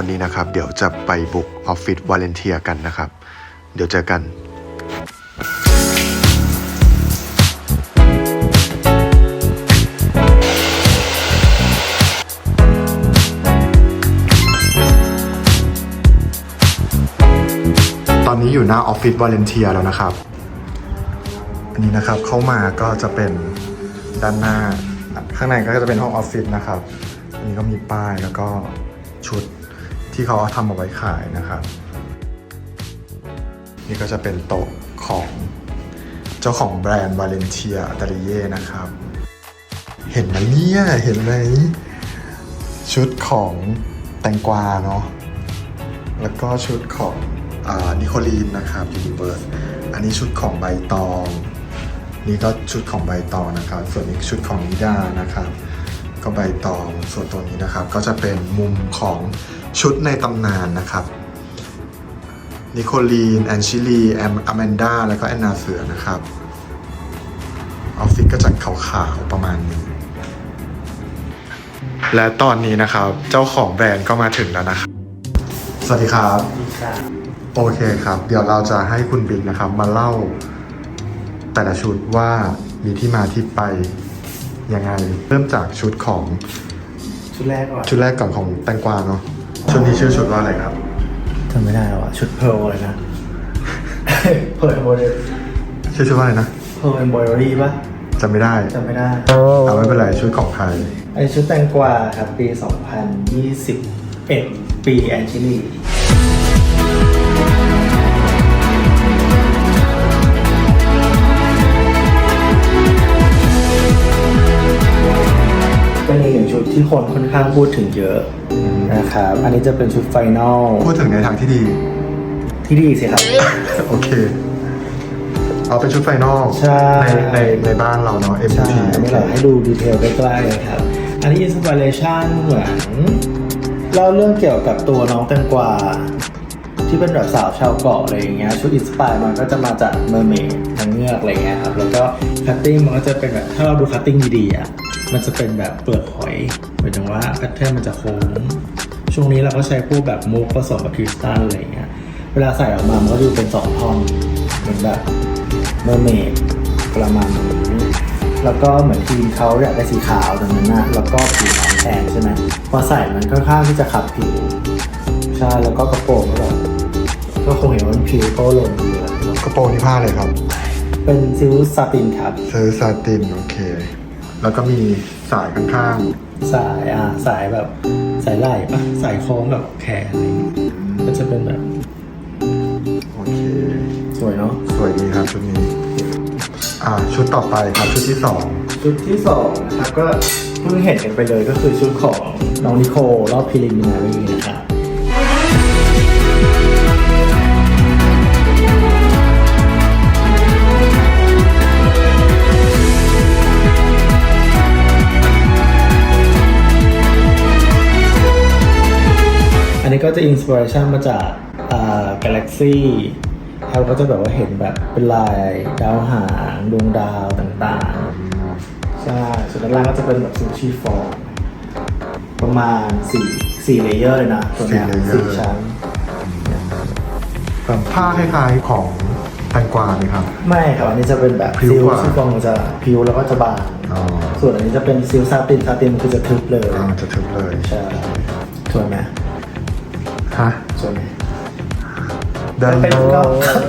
วันนี้นะครับ เดี๋ยวจะไปบุกออฟฟิศวาเลนเทียกันนะครับ เดี๋ยวเจอกันตอนนี้อยู่หน้าออฟฟิศวาเลนเทียแล้วนะครับ อันนี้นะครับเข้ามาก็จะเป็นด้านหน้า ข้างในก็จะเป็นห้องออฟฟิศนะครับ อันนี้ก็มีป้ายแล้วก็ ที่เขาทำเอาไว้ขายนะครับ นี่ก็จะเป็นโต๊ะของเจ้าของแบรนด์วาเลนเทียตาลิเย่นะครับ เห็นไหมเนี่ยเห็นไหมชุดของแตงกวาเนาะแล้วก็ชุดของอนิโคลีนนะครับยูนิเวิร์สอันนี้ชุดของใบตอง นี่ก็ชุดของใบตองนะครับ ส่วนนี้ชุดของนิดานะครับ ก็ใบตองส่วนตัวนี้นะครับ ก็จะเป็นมุมของชุดในตำนานนะครับนิโคลีนแอนชิลีแอมอแมนดาแล้วก็แอนนาเสือนะครับออฟฟิศก็จะขาวๆประมาณนี้ และตอนนี้นะครับเจ้าของแบรนด์ก็มาถึงแล้วนะครับ สวัสดีครับโอเคครับ เดี๋ยวเราจะให้คุณบิ๊กนะครับ มาเล่าแต่ละชุดว่ามีที่มาที่ไป ยังไง เริ่มจากชุดของชุดแรกก่อนชุดแรกก่อนของแตงกวาเนาะชุดนี้ชื่อชุดว่าอะไรครับจำไม่ได้แล้วอะชุดเพร์ลเลยนะ เพร์ลเอมบอยชื่อชุดว่าอะไรนะเพร์ลเอมบอยรี่ปะจำไม่ได้จำไม่ได้เอาไม่เป็นไรชุดของใครอันนี้ชุดแตงกวาครับปี 2021 ปีแอนชิลีเป็น ที่คนค่อนข้างพูดถึงเยอะนะครับอันนี้จะเป็นชุดไฟนอลพูดถึงในทางที่ดี ที่ดีสิครับ โอเค เอาเป็นชุดไฟนอลใช่ ในในในบ้านเราเนาะใช่ MT อันนี้เราให้ดูดีเทลใกล้ๆเลยครับ อันนี้อินสปิเรชันเหมือนเล่าเรื่องเกี่ยวกับตัวน้องแตงกวาที่เป็นแบบสาวชาวเกาะอะไรอย่างเงี้ยชุดอินสปายมันก็จะมาจากเมอร์เมดทางเงือกอะไรเงี้ยครับแล้วก็คัตติ้งมันก็จะเป็นแบบถ้าเราดูคัตติ้งดีๆอะ มันจะเป็นแบบเปลือกหอยหมายถึงว่าแพทเทิร์นมันจะโค้ง ช่วงนี้เราก็ใช้พวกแบบมุกผสมกับคริสตัลอะไรเงี้ย เวลาใส่ออกมา มันก็ดูเป็นสองท่อนเหมือนแบบเมอร์เมดประมาณนี้แล้วก็เหมือนทีมเขาอยากได้สีขาวดังนั้นนะแล้วก็ผิวน้องแทนใช่ไหมพอใส่มันค่อนข้างที่จะขับผิวใช่แล้วก็กระโปรงก็แบบก็คงเห็นว่ามันผิวโตลงดีแล้วกระโปรงที่ผ้าเลยครับ เป็นซิลซาตินครับซื้อซาตินโอเค แล้วก็มีสายข้างสายอ่าสายแบบสายไหล่ปะสายคล้องกับแขนอะไรอย่างเงี้ยก็จะเป็นแบบๆ โอเค สวยเนาะสวยดีครับชุดนี้ อ่า ชุดต่อไปครับชุดที่สองชุดที่สองนะครับก็เพิ่งเห็นกันไปเลยก็คือชุดของน้องนิโคลรอบพิลิมินารีนะครับ นนี้ก็จะอินสปิเรชันมาจากอ่ากาแล็กซี่เราก็จะแบบว่าเห็นแบบเป็นลายดาวหางดวงดาวต่างๆ ใช่ ส่วนด้านล่างก็จะเป็นแบบซูชิฟอร์มประมาณสี่สี่เลเยอร์เลยนะ ตัวเนี้ยสี่สี่ layer ชั้น แบบผ้าคล้ายๆของแตงกวาไหมครับ ไม่ครับอันนี้จะเป็นแบบพริ้วซิลกว่า ซิฟองมันจะพิวแล้วก็จะบาง อ๋อส่วนอันนี้จะเป็นซิลซาตินซาตินคือจะทึบเลย อ่าจะถึงเลย ใช่สวยไหม ฮะสวยไหมเดินเป็นโนก็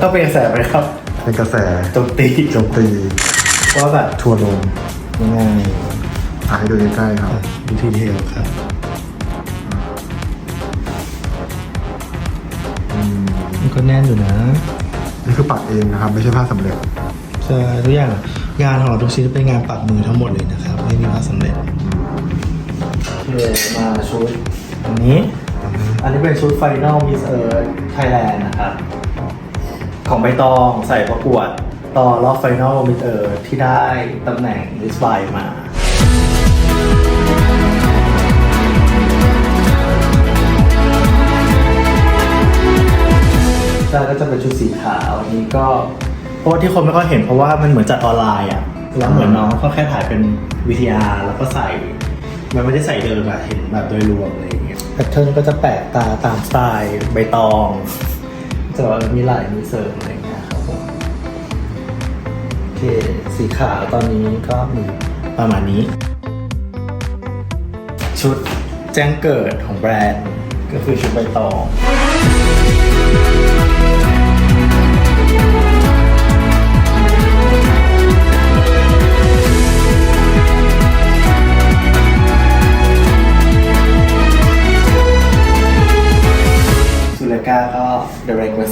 ก็เป็นกระแสไปครับเป็นกระแสโจมตีโจมตีว่าแบบทัวร์ลงยังไงอะให้ดูใกล้ๆครับดูทีเทลครับอืมมันก็แน่นอยู่นะ นี่คือปักเองนะครับ ไม่ใช่ผ้าสำเร็จใช่ทุกอย่างงานของเราทุกชิ้นเป็นงานปักมือทั้งหมดเลยนะครับ ไม่มีผ้าสำเร็จโอเคมาชุดอันนี้ อันนี้เป็นชุด Final Miss Earth Thailand นะครับ ของใบตองใส่ประกวดต่อรอบ Final Miss Earth ที่ได้ตำแหน่ง Miss b y มาใช่ก็จะเป็นชุดสีขาวอันนี้ก็เพราะว่าที่คนไม่ค่อยเห็นเพราะว่ามันเหมือนจัดออนไลน์อะแล้วเหมือนน้องก็แค่ถ่ายเป็น VTR แล้วก็ใส่ มันไม่ได้ใส่เดิมอะเห็นแบบโดยรวมเงี้ย แพทเทิร์นก็จะแปลกตาตามสไตล์ใบตองจะมีหลายมีเสริมอะไรอย่างเงี้ยครับผมโอเคสีขาวตอนนี้ก็มีประมาณนี้ ชุดแจ้งเกิดของแบรนด์ ก็คือชุดใบตอง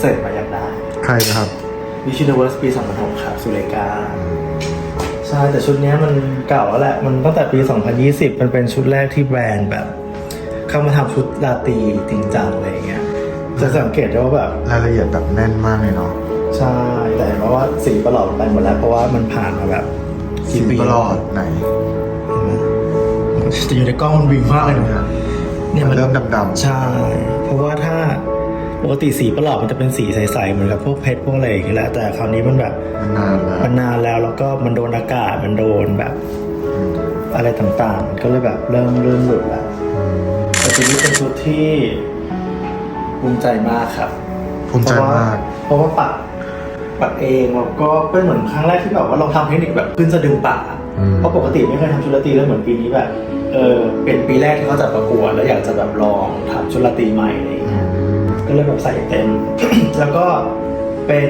direct message มาอยากได้ใครนะครับ Miss Universe ปี2006ครับสุเลกาใช่แต่ชุดเนี้ยมันเก่าแล้วแหละ มันตั้งแต่ปี 2020 มันเป็นชุดแรกที่แบรนด์แบบ เข้ามาทำชุดราตรีจริงจังอะไรอย่างเงี้ยจะสังเกตได้ว่าแบบรายละเอียดแบบแน่นมากเลยเนาะใช่แต่เพราะว่าสีประหลอดไปหมดแล้วเพราะว่ามันผ่านมาแบบสีกี่ปีประหลอดไหนจะอยู่ในกล้องมันวิ่งมากเลยนะเนี่ยมันเริ่มดำใช่เพราะว่าถ้า ปกติสีประหลอดมันจะเป็นสีใสๆเหมือนกับพวกเพชรพวกอะไรอย่างเงี้ยแหละแต่คราวนี้มันแบบๆมันนานแล้วมันนานแล้วแล้วก็มันโดนอากาศมันโดนแบบอืมอะไรต่างๆมันก็เลยแบบเริ่มเริ่มหลุดแล้วอืมแต่ชุดนี้เป็นชุดที่ภูมิใจมากครับภูมิใจมาก เพราะว่าปักปักเองแล้วก็เป็นเหมือนครั้งแรกที่แบบว่าเราทำเทคนิคแบบขึ้นสะดึงปักอะอืม เพราะปกติไม่เคยทำชุดราตรีแล้วเหมือนปีนี้แบบเออเป็นปีแรกที่เขาจัดประกวดแล้วอยากจะแบบลองทำชุดราตรีใหม่อะไรอย่างอื เงี้ยมก็เลยแบบใส่เต็ม แล้วก็เป็น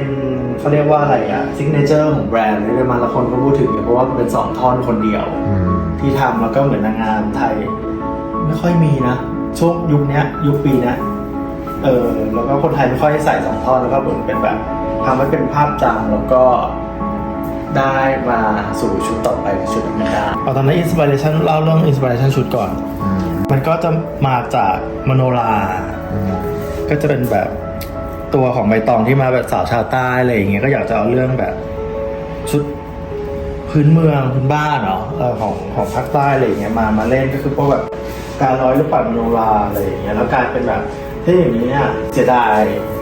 เขาเรียกว่าอะไรอะซิกเนเจอร์ของแบรนด์ที่มาละคนก็พูดถึงเพราะว่ามันเป็นสองท่อนคนเดียวอืมที่ทำแล้วก็เหมือนนางงามไทย ไม่ค่อยมีนะช่วงยุคเนี้ยยุคปีเนี้ยเออแล้วก็คนไทยไม่ค่อยใส่สองท่อนแล้วก็เหมือนเป็นแบบทำให้เป็นภาพจำแล้วก็ได้มาสู่ชุดต่อไปคือชุดอเมริกาเอาตอนนั้นอินสปิเรชันเล่าเรื่องอินสปิเรชันชุดก่อนอืมมันก็จะมาจากมโนราอืม ก็จะเป็นแบบตัวของใบตองที่มาแบบสาวชาวใต้อะไรอย่างเงี้ยก็อยากจะเอาเรื่องแบบ ชุดพื้นเมืองพื้นบ้านเนาะของของภาคใต้อะไรอย่างเงี้ยมามาเล่นก็คือพวกแบบการร้อยลูกปัดมโนราอะไรอย่างเงี้ยแล้วกลายเป็นแบบถ้าอย่างนี้เนี่ยเสียดาย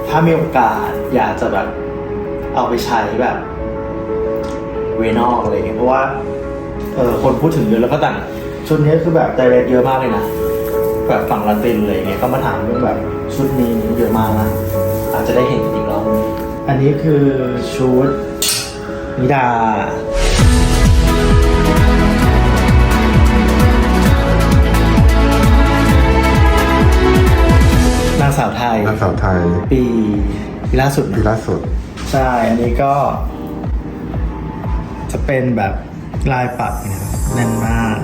ถ้ามีโอกาสอยากจะแบบเอาไปใช้แบบเวนอลอะไรอย่างเงี้ยเพราะว่าเออคนพูดถึงเยอะแล้วก็ต่งชุดนี้คือแบบไดเรกเยอะมากเลยนะ แบบฝั่งละตินอะไรอย่างเงี้ยก็มาถามเรื่องแบบชุดนี้เยอะมากนะอาจจะได้เห็นอีกรอบนึงอันนี้คือชุดนิดานางสาวไทยนางสาวไทย ปีปีล่าสุดปีนะล่าสุด ใช่ อันนี้ก็ จะเป็นแบบลายปักนะครับแน่นมาก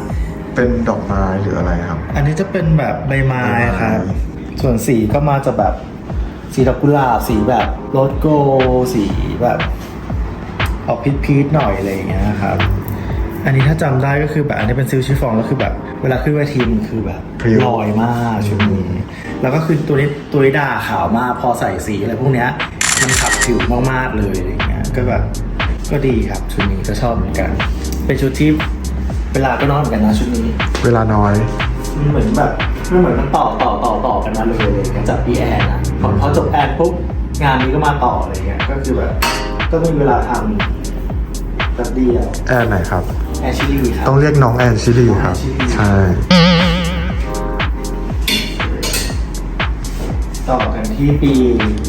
เป็นดอกไม้หรืออะไรครับ อันนี้จะเป็นแบบใบไม้ใบไม้ครับ ส่วนสีก็มาจากแบบสีดอกกุหลาบสีแบบโรสโกลด์สีแบบออกพีชๆหน่อยอะไรอย่างเงี้ยครับ อันนี้ถ้าจำได้ก็คือแบบอันนี้เป็นซิลชิฟองก็คือแบบ เวลาขึ้นเวทีมันคือแบบพริ้ว ลอยมากชุดนี้ แล้วก็คือตัวนี้ตัวนี้ด่าขาวมากพอใส่สีอะไรพวกเนี้ยมันขับผิวมากๆเลยอะไรอย่างเงี้ยก็แบบก็ดีครับชุดนี้ก็ชอบเหมือนกัน เป็นชุดที่ เวลาก็น้อยเหมือนกันนะชุดนี้เวลาน้อย มันเหมือนแบบมันเหมือนมันต่อต่อต่อต่อกันมาเลยอะไรอย่างเงี้ยจากพี่แอนอะพอพอจบแอนปุ๊บงานนี้ก็มาต่ออะไรเงี้ยก็คือแบบก็มีเวลาทำแป๊บเดียวแอนไหนครับ แอนชิลีครับ ต้องเรียกน้องแอนชิลีครับ แอนชิลี ใช่ ต่อกันที่ปี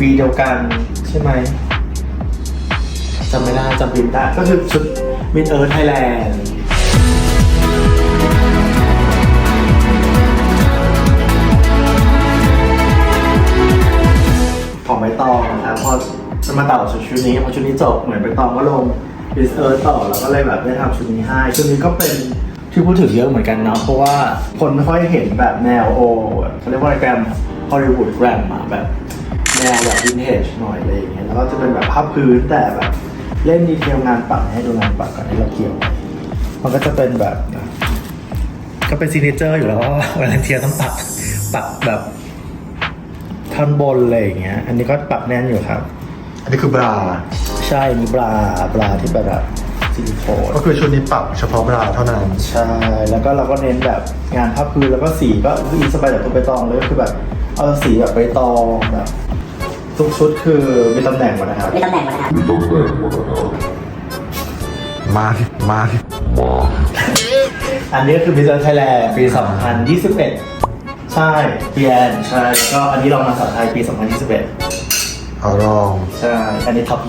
ปีเดียวกันใช่ไหมจำไม่ได้จำบินได้ก็คือชุดมินเอิร์ธไทยแลนด์ ของใบตองนะครับพอจะมาต่อชุดชุดนี้พอชุดนี้จบเหมือนใบตองก็ลงมินเอิร์ต่อแล้วก็เลยแบบได้ทำชุดนี้ให้ชุดนี้ก็เป็นที่พูดถึงเยอะเหมือนกันเนาะเพราะว่าคนไม่ค่อยเห็นแบบแนวโอเขาเรียกว่าแกรมฮอลลีวูดแกรมอะแบบแนวแบบวินเทจหน่อยอะไรอย่างเงี้ยแล้วก็จะเป็นแบบภาพพื้นแต่แบบเล่นดีเทลงานปักให้ดูงานปักก่อนให้เราเกี่ยว มันก็จะเป็นแบบ ก็เป็นซีเนเจอร์อยู่แล้วว่าเวลาเทียต้องปักปักแบบ ท่อนบนอะไรอย่างเงี้ย อันนี้ก็ปักแน่นอยู่ครับ อันนี้คือบรา ใช่มีบราบราที่เป็นแบบซิลิโคนก็คือชุดนี้ปรับเฉพาะบราเท่านั้น ใช่แล้วก็เราก็เน้นแบบงานภาพพื้นแล้วก็สีก็คืออินสปายจากตัวใบตองเลยก็คือแบบเอาสีแบบใบตองแบบทุกชุดคือมีตำแหน่งหมดนะครับมีตำแหน่งหมดนะครับมามาอันนี้ก็คือ Miss Earth Thailand ปี 2021 ใช่ปีแอนใช่แล้วก็อันนี้ลองมาสาวไทยปี 2021 เอาลองใช่ อันนี้ท็อป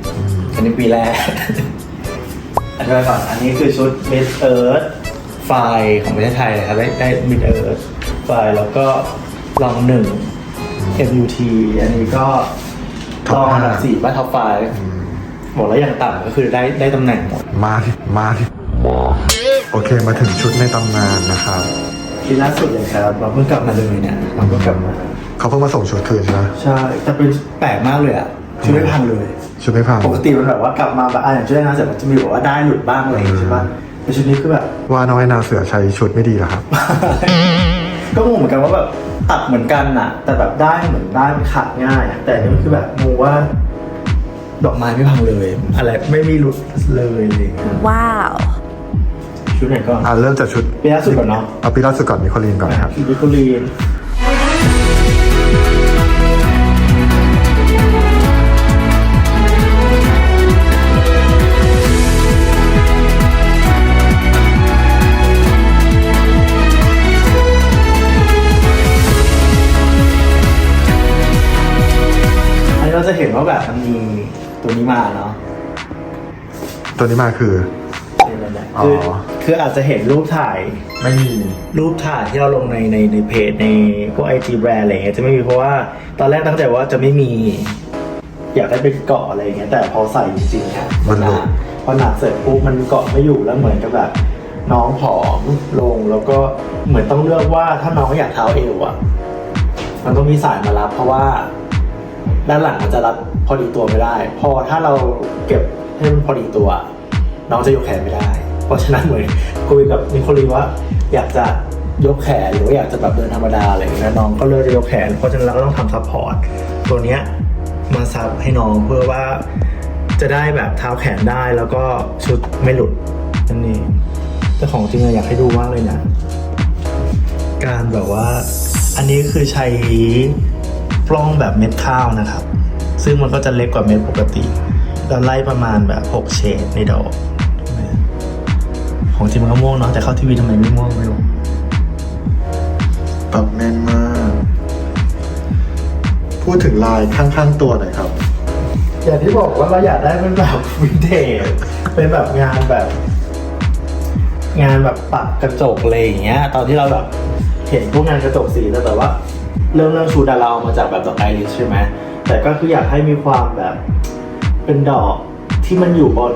20 อันนี้ปีแรก อันนี้ไปก่อนอันนี้คือชุด Miss Earth ไฟล์ของประเทศไทยเลยครับ ได้ได้ Miss Earth ไฟล์แล้วก็ลองหนึ่ง MUT อันนี้ก็ลองอันดับสี่บ้านท็อปไฟล์บอกแล้วอย่างต่ำก็คือได้ได้ตำแหน่งหมด มาที่มาที่โอเคมาถึงชุดในตำนานนะครับ ปีล่าสุดเลยครับเราเพิ่งกลับมาเลยเนี่ยเราเพิ่งกลับมา เขาเพิ่งมาส่งชุดคืนใช่ไหมใช่แต่เป็นแปลกมากเลยอะชุดไม่พังเลย ชุดไม่พังปกติมันแบบว่ากลับมาแบบอะอย่างชุดแรกนะเสร็จมันจะมีแบบว่าได้หลุดบ้างอะไรอย่างงี้ใช่ปะแต่ชุดนี้คือแบบ ว่าน้อยนาเสือใช้ชุดไม่ดีเหรอครับ ก็งงเหมือนกันว่าแบบตัดเหมือนกันน่ะ แต่แบบได้เหมือนได้มันขาดง่ายอะแต่อันนี่มันคือแบบงงว่า ดอกไม้ไม่พังเลย อะไรไม่มีหลุดเลยอะไรอย่างเลย Wow. ชุดไหนก่อนอ่าเริ่มจากชุดปีล่าสุดก่อนเนาะเอาปีล่าสุดก่อนนิโคลีนก่อนนะครับชุดวิคลีนอันนี้เราจะเห็นว่าแบบมันมีตัวนี้มาเนาะตัวนี้มาคือนี่นั่นแหละอ๋อคือ คืออาจจะเห็นรูปถ่าย ไม่มีรูปถ่ายที่เราลงในในในเพจในพวกไอจีแบรนด์อะไรเงี้ยจะไม่มีเพราะว่าตอนแรกตั้งใจว่าจะไม่มี อยากได้เป็นเกาะอะไรเงี้ยแต่พอใส่จริงๆครับมันหลุดกพอหนักเสร็จปุ๊บมันเกาะไม่อยู่แล้วเหมือนกับแบบน้องผอมลงแล้วก็เหมือนต้องเลือกว่าถ้าน้องอยากเท้าเอวอะ มันต้องมีสายมารับ เพราะว่าด้านหลังมันจะรับพอดีตัวไม่ได้ พอถ้าเราเก็บให้มันพอดีตัว น้องจะยกแขนไม่ได้ เพราะฉะนั้นเหมือนคุยกับนิโคลีว่าอยากจะยกแขนหรือว่าอยากจะแบบเดินธรรมดาอะไรอย่างเงี้ยน้องก็เลือกจะยกแขน เพราะฉะนั้นเราก็ต้องทำซัพพอร์ตตัวเนี้ยมาซับให้น้องเพื่อว่าจะได้แบบเท้าแขนได้แล้วก็ชุดไม่หลุดนั่นเองแต่ของจริงอะอยากให้ดูมากเลยนะการแบบว่า อันนี้คือใช้ปล้องแบบเม็ดข้าวนะครับ ซึ่งมันก็จะเล็กกว่าเม็ดปกติแล้วไล่ประมาณแบบ 6 เฉดในดอก ของจริงมันก็ม่วงเนาะแต่เข้าทีวีทำไมไม่ม่วงไม่รู้ปรับแน่นมาก พูดถึงลายข้างๆตัวหน่อยครับ อย่างที่บอกว่าเราอยากได้เป็นแบบวินเทจเป็นแบบงานแบบ งานแบบปักกระจกอะไรอย่างเงี้ย ตอนที่เราแบบเห็นพวกงานกระจกสีแล้วแบบว่า เรื่องเรื่องชูดาราเอามาจากแบบดอกไอริสใช่ไหมแต่ก็คืออยากให้มีความแบบเป็นดอกที่มันอยู่บน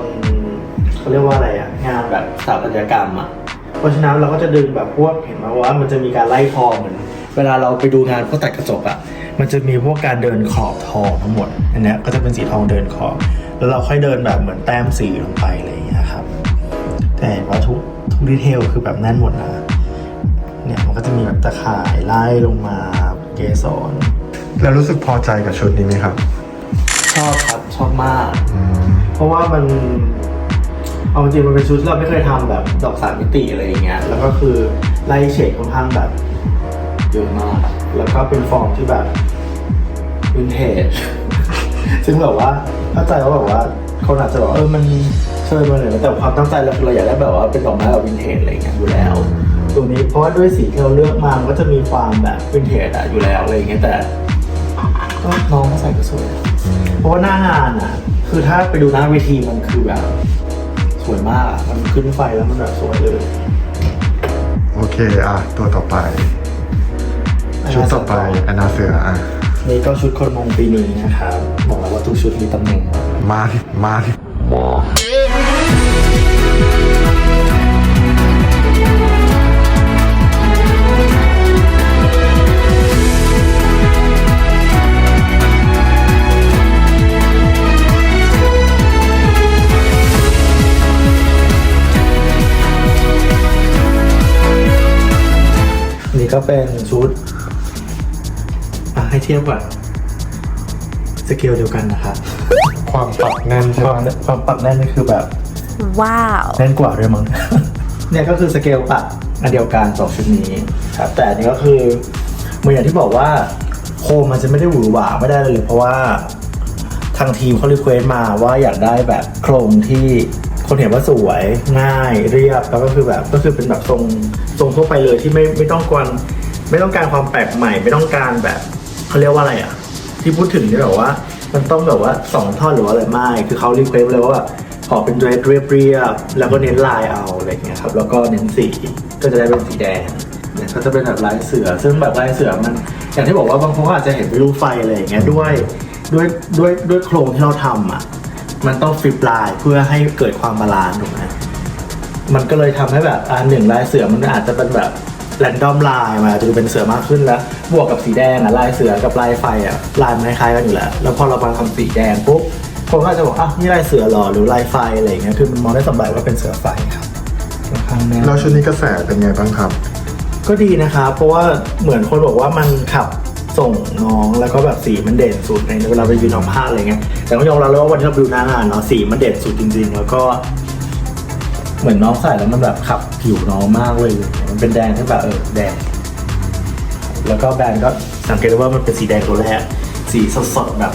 เขาเรียกว่าอะไรอะงานแบบสถาปัตยกรรมอะเพราะฉะนั้นเราก็จะดึงแบบพวกเห็นไหมว่า มันจะมีการไล่ทองเหมือน เวลาเราไปดูงานพวกตัดกระจกอะมันจะมีพวกการเดินขอบทองทั้งหมดอันเนี้ยก็จะเป็นสีทองเดินขอบ แล้วเราค่อยเดินแบบเหมือนแต้มสีลงไปอะไรอย่างเงี้ยครับ แต่เห็นว่าทุกทุกดีเทลคือแบบแน่นหมดนะ เนี่ยมันก็จะมีแบบตะข่ายไล่ลงมาเกสรแล้วรู้สึกพอใจกับชุดนี้ไหมครับชอบครับชอบมาก อืมเพราะว่ามัน เอาจริงมันเป็นชุดที่เราไม่เคยทำแบบดอกสามมิติอะไรอย่างเงี้ย แล้วก็คือไล่เฉดค่อนข้างแบบเยอะมาก แล้วก็เป็นฟอร์มที่แบบวินเทจซึ่งแบบว่าเข้าใจว่าแบบว่าคนอาจจะบอกเออมันเชิญมาเลยแต่ความตั้งใจเราเราอยากได้แบบว่าเป็นดอกไม้แบบวินเทจอะไรอย่างเงี้ยอยู่แล้ว ตัวนี้เพราะว่าด้วยสีที่เราเลือกมามันก็จะมีความแบบวินเทจอะอยู่แล้วอะไรอย่างเงี้ยแต่ก็น้องเขาใส่ก็สวยเพราะว่าหน้างานอะคือถ้าไปดูหน้าเวทีมันคือแบบ วยมากอะมันขึ้นไฟแล้วมันแบบสวยเลยโอเคอะตัวต่อไป ชุดต่อไปอนาเสืออะนี่ก็ชุดคนมงปีนี้นะครับบอกแล้วว่าทุกชุดมีตำแหน่งมาที่มาที่นี่ ทียบก่อนสเกลเดียวกันนะครับความปรับแน่นใช่ความไหมความปรับแน่นนี่คือแบบ Wow. แน่นกว่าด้วยมั้ง เนี่ยก็คือสเกลปะอันเดียวกันสองชุดนี้ครับ แต่อันนี้ก็คือเหมือนอย่างที่บอกว่า โคมมันจะไม่ได้หวือหวาไม่ได้เลย เพราะว่าทางทีมเขารีเควสมาว่าอยากได้แบบโครงที่คนเห็นว่าสวยง่ายเรียบแล้วก็คือแบบก็คือเป็นแบบทรงทรงทั่วไปเลยที่ไม่ไม่ต้องกวนไม่ต้องการความแปลกใหม่ ไม่ต้องการแบบ เขาเรียกว่าอะไรอะ ที่พูดถึงที่แบบว่า มันต้องแบบว่าสองท่อนหรือว่าอะไรไม่คือเขารีเควสเลยว่าแบบขอเป็นเดรสเรียบแล้วก็เน้นลายเอาอะไรอย่างเงี้ยครับ แล้วก็เน้นสีก็จะได้เป็นสีแดงเนี่ยก็จะเป็นแบบลายเสือ ซึ่งแบบลายเสือมัน อย่างที่บอกว่าบางคนก็อาจจะเห็นเป็นรูปไฟอะไรอย่างเงี้ยด้วยด้วยด้วยด้วยโครงที่เราทำอะมันต้องฟิปลายเพื่อให้เกิดความบาลานซ์ถูกไหมมันก็เลยทำให้แบบอ่าหนึ่งลายเสือมันอาจจะเป็นแบบ แรนดอมลายมาอาจจะดูเป็นเสือมากขึ้นแล้ว บวกกับสีแดงอะลายเสือกับลายไฟอะลายมันคล้ายๆกันอยู่แล้วแล้วพอเรามาทำสีแดงปุ๊บคนก็อาจจะบอกอะนี่ลายเสือหรอหรือลายไฟอะไรอย่างเงี้ยคือมันมองได้สองแบบว่าเป็นเสือไฟครับค่อนข้างแน่น แล้วชุดนี้กระแสเป็นไงบ้างครับ ก็ดีนะครับ เพราะว่าเหมือนคนบอกว่ามันขับส่งน้องแล้วก็แบบสีมันเด่นสุดในเวลาไปยืนออกผ้าอะไรเงี้ยแต่ก็ยอมรับเลยว่าวันที่เราดูหน้างานเนาะสีมันเด่นสุดจริง ๆ แล้วก็ เหมือนน้องใส่แล้วมันแบบขับผิวน้องมากเลย มันเป็นแดงที่แบบเออแดง แล้วก็แบรนด์ก็สังเกตได้ว่ามันเป็นสีแดงตัวแรก สีสดๆแบบ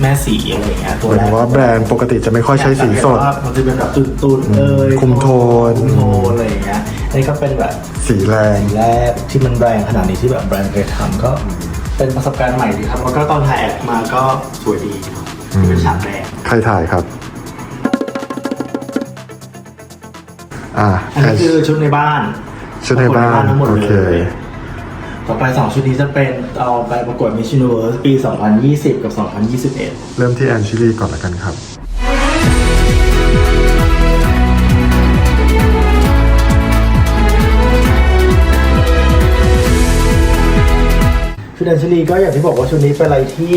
แม่สีอะไรอย่างเงี้ยตัวหมายแรถึกงว่าแบรนด์ปกติจะไม่ค่อยใช้สีสดว่ามันจะเป็นแบบตุนๆเอ้ยคุมโทน คุมโทนอะไรอย่างเงี้ยอันนี้ก็เป็นแบบสีแรงแรกที่มันแรงขนาดนี้ที่แบบแบรนด์เคยทำก็เป็นประสบการณ์ใหม่ดีครับ แล้วก็ตอนถ่ายแอดมาก็สวยดีที่เป็นฉากแรก ใครถ่ายครับ อ่าอันนี้คือชุดในบ้านชุดในบ้านทั้งหมดโอเลเคยต่อไปสองชุดนี้จะเป็นเอาไปประกวด Miss Universe ปี 2020 กับ 2021 เริ่มที่แอนชิลีก่อนละกันครับชุดแดนชลีก็อย่างที่บอกว่าชุดนี้เป็นอะไรที่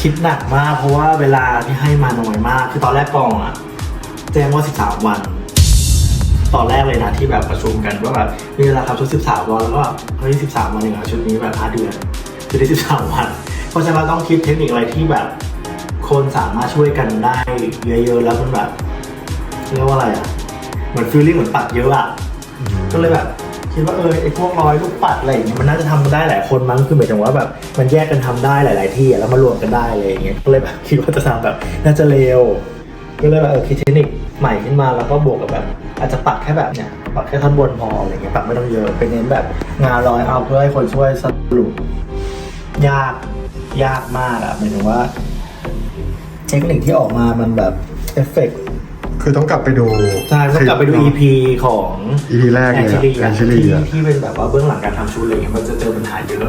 คิดหนักมาก เพราะว่าเวลาที่ให้มาน้อยมาก คือตอนแรกกองอะแจ้งว่า 13 วัน ตอนแรกเลยนะที่แบบประชุมกันว่าแบบมีเวลาทำชุด 13 วันแล้วก็เฮ้ย13 วันเองเหรอชุดนี้แบบ5เดือนชุดที่13 วัน เพราะฉะนั้นเราต้องคิดเทคนิคอะไรที่แบบ คนสามารถช่วยกันได้เยอะๆแล้วมันแบบเรียกว่าอะไรอะเหมือนฟีลลิ่งเหมือนปัดเยอะอะก็เลยแบบคิดว่าเออไอ้พวกร้อยลูกปัดอะไรอย่างเงี้ยมันน่าจะทำได้หลายคนมั้งคือหมายถึงว่าแบบมันแยกกันทำได้หลาย ๆ ที่อะแล้วมารวมกันได้อะไรอย่างเงี้ยก็เลยแบบคิดว่าจะทำแบบน่าจะเร็ว ก็เลยแบบเออคิดเทคนิค ใหม่ขึ้นมาแล้วก็บวกกับแบบ อาจจะปัดแค่แบบเนี้ยปัดแค่ท่อนบนพออะไรเงี้ยปัดไม่ต้องเยอะเป็นเน้นแบบงานร้อยเอาเพื่อให้คนช่วยสรุปยากยากมากอะหมายถึงว่า เทคนิคที่ออกมามันแบบเอฟเฟกต์คือต้องกลับไปดูใช่ต้องกลับไปดู EP ของ EP แรกแอเลนยชิลีแออะนชิลีที่อะที่เป็นแบบว่าเบื้องหลังการทำชุดอะไรเงี้ยมันจะเจอปัญหาเยอะ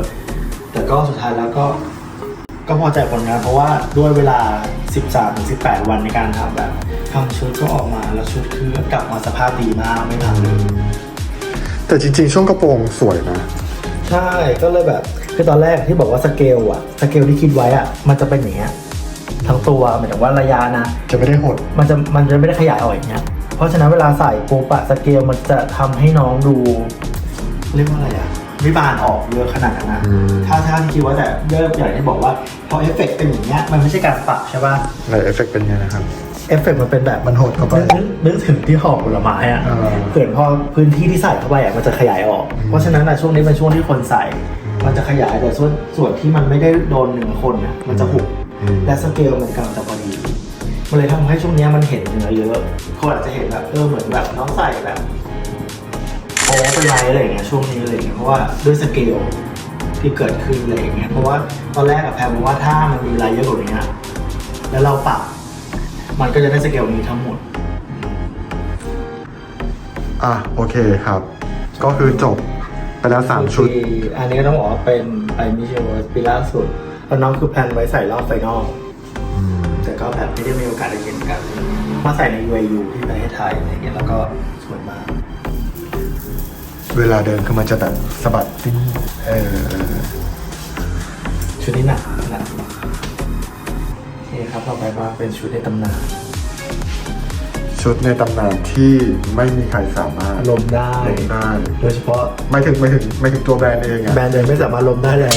แต่ก็สุดท้ายแล้วก็ ก็พอใจผลงานเพราะว่าด้วยเวลา 13-18 วันในการทำแบบทำชุดก็ออกมาแล้วชุดคือกลับมาสภาพดีมากไม่พังเลยแต่จริงๆ ช่วงกระโปรงสวยนะ ใช่ก็เลยแบบคือตอนแรกที่บอกว่าสเกลอะสเกลที่คิดไว้อะมันจะเป็นอย่างเงี้ยทั้งตัวหมายถึงว่าระยะนะ จะไม่ได้หด มันจะมันจะไม่ได้ขยายออกอย่างเงี้ยเพราะฉะนั้นเวลาใส่โปรปะสเกลมันจะทำให้น้องดู เรียกว่าอะไรอะ ไม่บานออกเยอะขนาดนั้นนะอืม ถ้าถ้าที่คิดว่าแต่เยอะอย่างที่บอกว่าพอเอฟเฟกต์เป็นอย่างเงี้ยมันไม่ใช่การปรับใช่ป่ะอะไรเอฟเฟกต์เป็นไงนะครับ เอฟเฟกต์มันเป็นแบบมันหดเข้าไป นึกนึกถึงที่ห่อผลไม้อะอ่าเกิดพอพื้นที่ที่ใส่เข้าไปอะมันจะขยายออก เพราะฉะนั้นอะช่วงนี้เป็นช่วงที่คนใส่ มันจะขยายแต่ส่วนส่วนที่มันไม่ได้โดนหนึ่งคนนะมันจะหุบอืม และสเกลมันกำลังจะพอดีมันเลยทำให้ช่วงนี้มันเห็นเนื้อเยอะคนอาจจะเห็นแบบเออเหมือนแบบน้องใส่แบบ โอ้เป็นไรอะไรอย่างเงี้ยช่วงนี้อะไรอย่างเงี้ยเพราะว่าด้วยสเกลที่เกิดขึ้นอะไรอย่างเงี้ยเพราะว่าตอนแรกกับแพรบอกว่าถ้ามันมีลายเยอะกว่านี้อะแล้วเราปรับมันก็จะได้สเกลนี้ทั้งหมด อะโอเคครับ ก็คือจบไปแล้วสามชุดปีอันนี้ก็ต้องบอกว่าเป็นไอมิเชลปีล่าสุดแล้วน้องคือแพลนไว้ใส่รอบไฟนอลอืมแต่ก็แบบไม่ได้มีโอกาสได้เห็นกัน มาใส่ใน UAU ที่ประเทศไทยอะไรเงี้ยแล้วก็สวยมาก เวลาเดินคือมันจะแบบสะบัดติ้งเออเออชุดนี้หนักหนักโอเคครับต่อไปมาเป็นชุดในตำนานชุดในตำนานที่ไม่มีใครสามารถลมได้ ลงได้ โดยเฉพาะไม่ถึงไม่ถึงไม่ถึงตัวแบรนด์เองอะแบรนด์เดินไม่สามารถลมได้แล้ว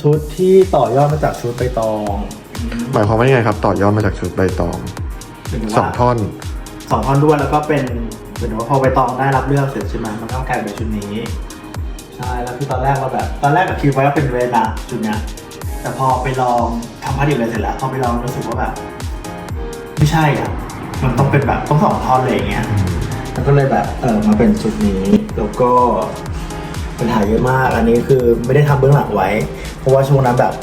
ชุดที่ต่อยอดมาจากชุดใบตอง หมายความว่ายังไงครับ ต่อยอดมาจากชุดใบตองหมายถึว่าสองท่อน สองท่อนด้วยแล้วก็เป็นเหมือนว่าพอใบตองได้รับเลือกเสร็จใช่ไหมมันก็กลายเป็นชุดนี้ใช่แล้วคือตอนแรกเราแบบ ตอนแรกก็คิดไว้ว่าเป็นเวนะชุดเนี้ยแต่พอไปลองทำพาดิบอะไรเสร็จแล้วพอไปลองรู้สึกว่าแบบไม่ใช่อะมันต้องเป็นแบบต้องสองท่อนเลยอย่างเงี้ยมันก็เลยแบบเออมาเป็นชุดนี้แล้วก็ปัญหาเยอะมาก อันนี้คือไม่ได้ทำเบื้องหลังไว้ เพราะว่าช่วงนั้นแบบ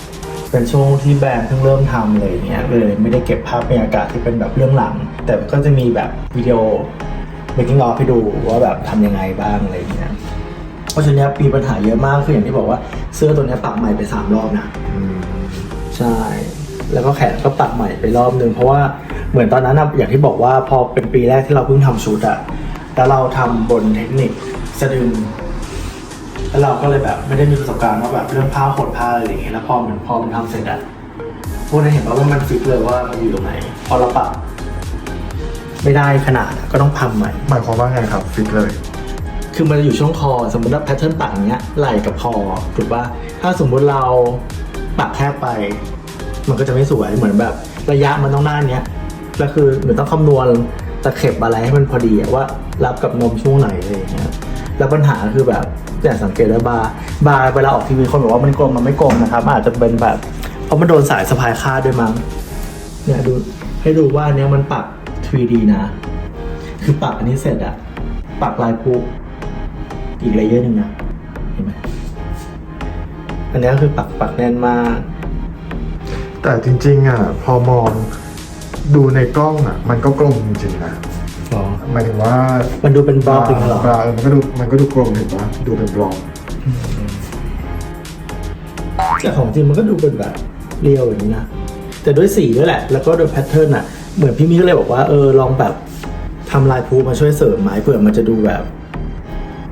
เป็นช่วงที่แบรนด์เพิ่งเริ่มทำเลยเนี้ยเลยไม่ได้เก็บภาพบรรยากาศที่เป็นแบบเรื่องหลัง แต่ก็จะมีแบบวิดีโอ making of ให้ดูว่าแบบทำยังไงบ้างอะไรเงี้ยเพราะฉะนั้นมีปัญหาเยอะมากคืออย่างที่บอกว่าเสื้อตัวนี้ปรับใหม่ไปสามรอบนะใช่ แล้วก็แขนก็ตัดใหม่ไปรอบนึงเพราะว่าเหมือนตอนนั้นอะอย่างที่บอกว่าพอเป็นปีแรกที่เราเพิ่งทำชุดอะแล้วเราทำบนเทคนิคสะดึง แล้วเราก็เลยแบบไม่ได้มีประสบการณ์ว่าแบบเรื่องผ้าขดผ้าอะไรอย่างเงี้ยแล้วพอมันพอมันทำเสร็จอะพวกนั้นเห็นว่ามันฟิกเลยว่ามันอยู่ตรงไหน พอเราปรับไม่ได้ขนาดอะก็ต้องทำใหม่ หมายความว่าไงครับฟิกเลย คือมันจะอยู่ช่วงคอสมมติว่าแพทเทิร์นปักอย่างเงี้ยไหล่กับคอถูกป่ะถ้าสมมุติเราปักแคบไป มันก็จะไม่สวยเหมือนแบบระยะมันต้องหน้าเนี้ยแล้วคือหนูต้องคำนวณตะเข็บอะไรให้มันพอดีอะว่ารับกับนมช่วงไหนอะไรอย่างเงี้ย แล้วปัญหาคือแบบแต่สังเกตได้บาร์บาร์เวลาออกทีวีคนบอกว่ามันกลมมันไม่กลมนะครับมันอาจจะเป็นแบบเพราะมันโดนสายสะพายคาดด้วยมั้งเนี่ยดูให้ดูว่าอันเนี้ยมันปัก 3D นะ คือปักอันนี้เสร็จอะปักลายพุอีกเลเยอร์หนึ่งนะเห็นไหมอันนี้ก็คือปักปักแน่นมาก แต่จริงๆอะพอมองดูในกล้องอะ มันก็กลมจริงๆนะ หมายถึงว่ามันดูเป็นบล็อกอย่างเงี้ยเหรอบราเออมันก็ดูมันก็ดูกลมเห็นปะดูเป็นบล็อกแต่ของจริงมันก็ดูเป็นแบบเรียวอย่างนี้นะแต่ด้วยสีด้วยแหละ แล้วก็โดยแพทเทิร์นอะ เหมือนพี่มี่ก็เลยบอกว่าเออลองแบบทำลายพูมาช่วยเสริมไหมเผื่อมันจะดูแบบ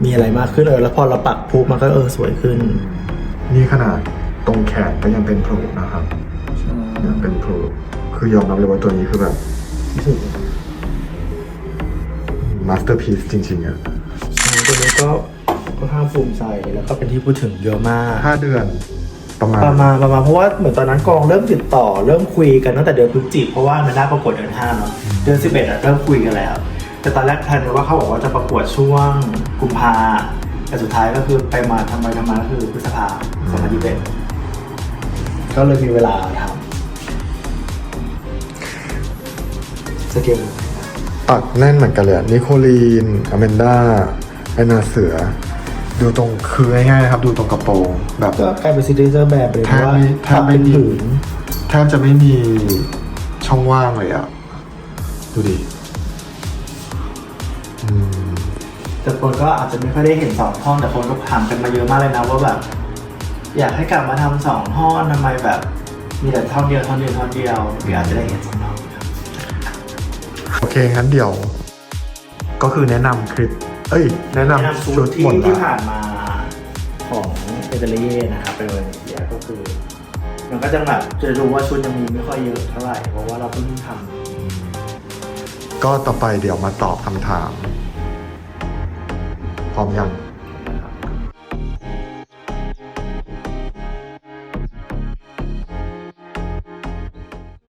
มีอะไรมากขึ้นเออแล้วพอเราปักพูมันก็เออสวยขึ้น นี่ขนาดตรงแขนก็ยังเป็นโผล่นะครับยังเป็นโผล่คือยอมรับเลยว่าตัวนี้คือแบบ มาสเตอร์พีซจริงๆอะตัวนี้ก็ค่อนข้างภูมิใจแล้วก็เป็นที่พูดถึงเยอะมาก ห้าเดือนประมาณ ประมาณประมาณเพราะว่าเหมือนตอนนั้นกองเริ่มติดต่อเริ่มคุยกันตั้งแต่เดือนพฤศจิกเพราะว่ามันน่าประกวดเดือนห้าเนาะเดือนสิบเอ็ดเริ่มคุยกันแล้ว แต่ตอนแรกแพลนไว้ว่าเขาบอกว่าจะประกวดช่วงกุมภาแต่สุดท้ายก็คือไปมาทำไปทำมาก็คือพฤษภาสองพันยี่สิบเอ็ดก็เลยมีเวลาทำสเกล ปักแน่นเหมือนกันเลยอะนิโคลีนอเมนด้าไอนาเสือ ดูตรงคือง่ายๆนะครับ ดูตรงกระโปรงแบบก็กลายเป็นซิติเซอร์แบบไปเลยเพราะว่าแทบไม่ทำเป็นแทบไม่มีผืนแทบจะไม่มีช่องว่างเลยอะ ดูดิอืม แต่คนก็อาจจะไม่ค่อยได้เห็นสองท่อนแต่คนก็ถามกันมาเยอะมากเลยนะว่าแบบอยากให้กลับมาทำสองท่อนทำไมแบบ มีแต่ท่อนเดียวท่อนเดียวท่อนเดียวหรืออาจจะได้เห็นสองท่อนครับโอเค งั้นเดี๋ยว ก็คือแนะนำคลิป เอ้ย แนะนำชุชุดดที่หมดที่ละผ่านมาของเอเดลีเย่นะครับเป็นวันเสียก็คือ มันก็จะแบบจะรู้ว่าชุดยังมีไม่ค่อยเยอะเท่าไหร่เพราะว่าเราเพิ่งทำก็ต่อไปเดี๋ยวมาตอบคำถาม พร้อมยัง